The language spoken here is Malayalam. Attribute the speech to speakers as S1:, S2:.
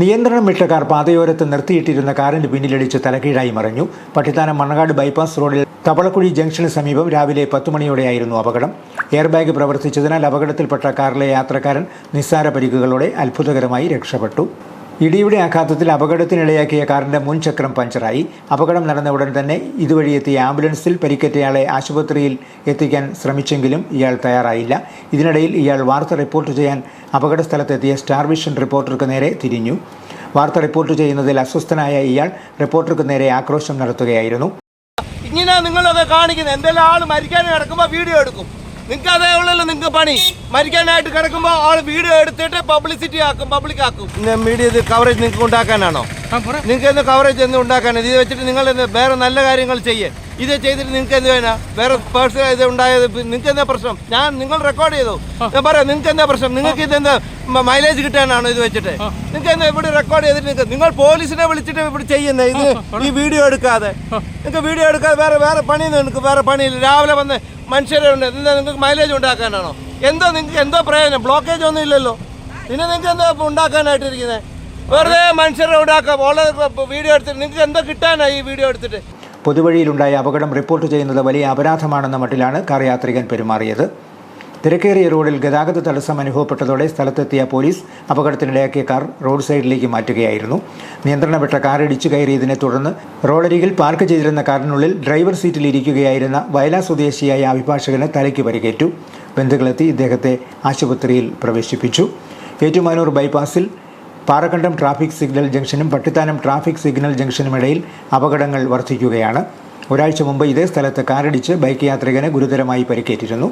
S1: നിയന്ത്രണം വിട്ട കാർ പാതയോരത്ത് നിർത്തിയിട്ടിരുന്ന കാറിന് പിന്നിലടിച്ച് തലകീഴായി മറിഞ്ഞു. പട്ടിത്താനം മണ്ണകാട് ബൈപ്പാസ് റോഡിൽ തവളക്കുഴി ജംഗ്ഷന് സമീപം രാവിലെ പത്ത് മണിയോടെയായിരുന്നു അപകടം. എയർ ബാഗ് പ്രവർത്തിച്ചതിനാൽ അപകടത്തിൽപ്പെട്ട കാറിലെ യാത്രക്കാരൻ നിസ്സാര പരിക്കുകളോടെ അത്ഭുതകരമായി രക്ഷപ്പെട്ടു. ഇടിയുടെ ആഘാതത്തിൽ അപകടത്തിനിടയാക്കിയ കാറിന്റെ മുൻചക്രം പഞ്ചറായി. അപകടം നടന്ന ഉടൻ തന്നെ ഇതുവഴി എത്തിയ ആംബുലൻസിൽ പരിക്കേറ്റയാളെ ആശുപത്രിയിൽ എത്തിക്കാൻ ശ്രമിച്ചെങ്കിലും ഇയാൾ തയ്യാറായില്ല. ഇതിനിടയിൽ ഇയാൾ വാർത്ത റിപ്പോർട്ട് ചെയ്യാൻ അപകട സ്ഥലത്തെത്തിയ സ്റ്റാർ വിഷൻ റിപ്പോർട്ടർക്ക് നേരെ തിരിഞ്ഞു. വാർത്ത റിപ്പോർട്ട് ചെയ്യുന്നതിൽ അസ്വസ്ഥനായ ഇയാൾ റിപ്പോർട്ടർക്ക് നേരെ ആക്രോശം നടത്തുകയായിരുന്നു.
S2: ഇങ്ങനെ നിങ്ങളത് കാണിക്കുന്നത്. എന്തെല്ലാം ആൾ മരിക്കാൻ കിടക്കുമ്പോൾ വീഡിയോ എടുക്കും. നിങ്ങൾക്ക് അതേ ഉള്ളല്ലോ നിങ്ങൾക്ക് പണി. മരിക്കാനായിട്ട് കിടക്കുമ്പോൾ ആൾ വീഡിയോ എടുത്തിട്ട് പബ്ലിസിറ്റി ആക്കും പബ്ലിക് ആക്കും. മീഡിയ ഇത് കവറേജ് നിങ്ങൾക്ക് ഉണ്ടാക്കാനാണോ? നിങ്ങൾക്ക് എന്ത് കവറേജ് എന്ത് ഉണ്ടാക്കാനാണ്? ഇത് വെച്ചിട്ട് നിങ്ങൾ എന്ത് വേറെ നല്ല കാര്യങ്ങൾ ചെയ്യേ. ഇത് ചെയ്തിട്ട് നിങ്ങൾക്ക് എന്ത് വേണം? വേറെ പേഴ്സണൽ ഇത് ഉണ്ടായത് നിങ്ങൾക്ക് എന്താ പ്രശ്നം? ഞാൻ നിങ്ങൾ റെക്കോർഡ് ചെയ്തു. ഞാൻ പറയാം നിങ്ങൾക്ക് എന്താ പ്രശ്നം? നിങ്ങൾക്ക് ഇത് എന്താ മൈലേജ് കിട്ടാനാണോ ഇത് വെച്ചിട്ട്? നിങ്ങൾക്ക് എന്താ ഇവിടെ റെക്കോർഡ് ചെയ്തിട്ട് നിങ്ങൾക്ക് നിങ്ങൾ പോലീസിനെ വിളിച്ചിട്ട് ഇവിടെ ചെയ്യുന്നത് ഇത് ഈ വീഡിയോ എടുക്കാതെ. നിങ്ങൾക്ക് വീഡിയോ എടുക്കാതെ വേറെ വേറെ പണിയൊന്നും നിങ്ങൾക്ക് വേറെ പണിയില്ല. രാവിലെ വന്ന് മനുഷ്യരെ ഉണ്ട്. എന്താ നിങ്ങൾക്ക് മൈലേജ് ഉണ്ടാക്കാനാണോ? എന്തോ നിങ്ങൾക്ക് എന്തോ പ്രയോജനം? ബ്ലോക്കേജ് ഒന്നും ഇല്ലല്ലോ. പിന്നെ നിങ്ങൾക്ക് എന്താ ഉണ്ടാക്കാനായിട്ടിരിക്കുന്നത് വെറുതെ മനുഷ്യരെ ഉണ്ടാക്കാം. വളരെ വീഡിയോ എടുത്തിട്ട് നിങ്ങൾക്ക് എന്തോ കിട്ടാനാ ഈ വീഡിയോ എടുത്തിട്ട്?
S1: പൊതുവഴിയിലുണ്ടായ അപകടം റിപ്പോർട്ട് ചെയ്യുന്നത് വലിയ അപരാധമാണെന്ന മട്ടിലാണ് കാർ യാത്രികൻ പെരുമാറിയത്. തിരക്കേറിയ റോഡിൽ ഗതാഗത തടസ്സം അനുഭവപ്പെട്ടതോടെ സ്ഥലത്തെത്തിയ പോലീസ് അപകടത്തിനിടയാക്കിയ കാർ റോഡ് സൈഡിലേക്ക് മാറ്റുകയായിരുന്നു. നിയന്ത്രണം വിട്ട കാർ ഇടിച്ചു കയറിയതിനെ തുടർന്ന് റോഡരികിൽ പാർക്ക് ചെയ്തിരുന്ന കാറിനുള്ളിൽ ഡ്രൈവർ സീറ്റിൽ ഇരിക്കുകയായിരുന്ന വയലാ സ്വദേശിയായ അഭിഭാഷകന് തലയ്ക്ക് പരിക്കേറ്റു. ബന്ധുക്കളെത്തി ഇദ്ദേഹത്തെ ആശുപത്രിയിൽ പ്രവേശിപ്പിച്ചു. ഏറ്റുമാനൂർ ബൈപ്പാസിൽ പാറക്കണ്ടം ട്രാഫിക് സിഗ്നൽ ജംഗ്ഷനും പട്ടിത്താനം ട്രാഫിക് സിഗ്നൽ ജംഗ്ഷനുമിടയിൽ അപകടങ്ങൾ വർദ്ധിക്കുകയാണ്. ഒരാഴ്ച മുമ്പ് ഇതേ സ്ഥലത്ത് കാറിടിച്ച് ബൈക്ക് യാത്രികന് ഗുരുതരമായി പരിക്കേറ്റിരുന്നു.